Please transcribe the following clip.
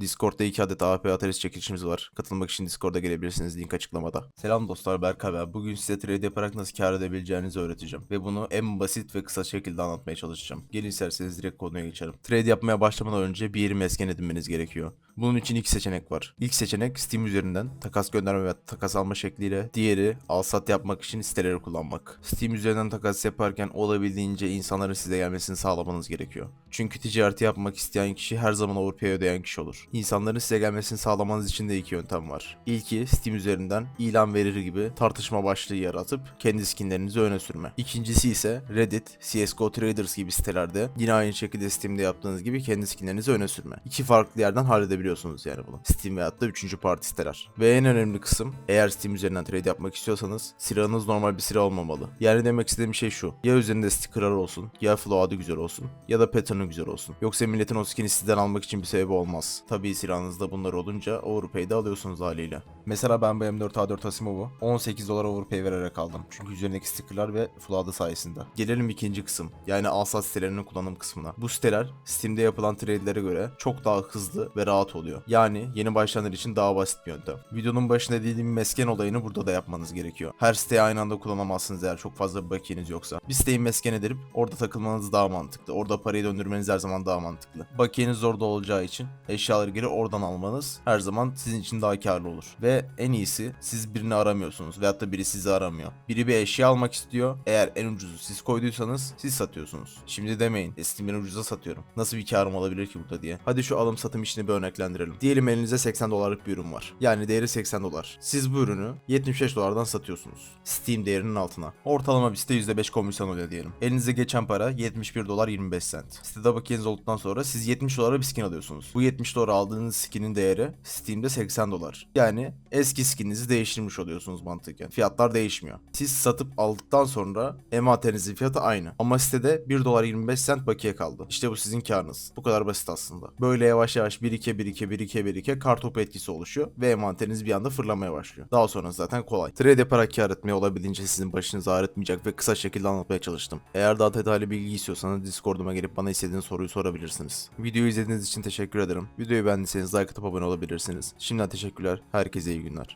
Discord'da 2 adet AWP Atarist çekilişimiz var. Katılmak için Discord'a gelebilirsiniz. Link açıklamada. Selam dostlar Berkay ben. Bugün size trade yaparak nasıl kar edebileceğinizi öğreteceğim. Ve bunu en basit ve kısa şekilde anlatmaya çalışacağım. Gelin isterseniz direkt konuya geçelim. Trade yapmaya başlamadan önce bir yeri mesken edinmeniz gerekiyor. Bunun için iki seçenek var. İlk seçenek Steam üzerinden takas gönderme ve takas alma şekliyle. Diğeri alsat yapmak için siteleri kullanmak. Steam üzerinden takas yaparken olabildiğince insanların size gelmesini sağlamanız gerekiyor. Çünkü ticareti yapmak isteyen kişi her zaman overpay ödeyen kişi olur. İnsanların size gelmesini sağlamanız için de iki yöntem var. İlki Steam üzerinden ilan verir gibi tartışma başlığı yaratıp kendi skinlerinizi öne sürme. İkincisi ise Reddit, CSGO Traders gibi sitelerde yine aynı şekilde Steam'de yaptığınız gibi kendi skinlerinizi öne sürme. İki farklı yerden halledebiliyorsunuz yani bunu. Steam veyahut da üçüncü parti siteler. Ve en önemli kısım eğer Steam üzerinden trade yapmak istiyorsanız silahınız normal bir silah olmamalı. Yani demek istediğim şey şu. Ya üzerinde stickerlar olsun, ya flow adı güzel olsun, ya da pattern'ı güzel olsun. Yoksa milletin o skin'i sizden almak için bir sebebi olmaz. Tabii silahınızda bunlar olunca overpay'de alıyorsunuz haliyle. Mesela ben bu M4A4 Asimov'u 18 dolar overpay vererek aldım. Çünkü üzerindeki stickerlar ve full adı sayesinde. Gelelim ikinci kısım. Yani alsat sitelerinin kullanım kısmına. Bu siteler Steam'de yapılan trade'lere göre çok daha hızlı ve rahat oluyor. Yani yeni başlayanlar için daha basit bir yöntem. Videonun başında dediğim mesken olayını burada da yapmanız gerekiyor. Her siteyi aynı anda kullanamazsınız eğer çok fazla bir bakiyeniz yoksa. Bir siteyi mesken edip orada takılmanız daha mantıklı. Orada parayı döndürmeniz her zaman daha mantıklı. Bakiyeniz orada olacağı için eşyaları geri oradan almanız her zaman sizin için daha karlı olur. Ve en iyisi siz birini aramıyorsunuz veyahut da biri sizi aramıyor. Biri bir eşya almak istiyor. Eğer en ucuzu siz koyduysanız siz satıyorsunuz. Şimdi demeyin "E, Steam'den ucuza satıyorum. Nasıl bir karım olabilir ki burada diye. Hadi şu alım satım işini bir örneklendirelim. Diyelim elinizde 80 dolarlık bir ürün var. Yani değeri 80 dolar. Siz bu ürünü 75 dolardan satıyorsunuz. Steam değerinin altına. Ortalama bir site %5 komisyon oluyor diyelim. Elinize geçen para 71 dolar 25 cent. Sitede bakiyeniz olduktan sonra siz 70 dolara bir skin alıyorsunuz. Bu 70 dolara aldığınız skinin değeri Steam'de 80 dolar. Yani eski skininizi değiştirmiş oluyorsunuz mantıken. Fiyatlar değişmiyor. Siz satıp aldıktan sonra ematenizin fiyatı aynı. Ama sitede 1 dolar 25 cent bakiye kaldı. İşte bu sizin karınız. Bu kadar basit aslında. Böyle yavaş yavaş birike birike birike birike kartopu etkisi oluşuyor ve emanetiniz bir anda fırlamaya başlıyor. Daha sonra zaten kolay. Trade yaparak kar etmeye olabildiğince sizin başınızı ağrıtmayacak ve kısa şekilde anlatmaya çalıştım. Eğer daha detaylı bilgi istiyorsanız Discord'uma gelip bana istediğiniz soruyu sorabilirsiniz. Videoyu izlediğiniz için teşekkür ederim. Videoyu beğendiyseniz like atıp abone olabilirsiniz. Şimdiden teşekkürler. Herkese iyi günler.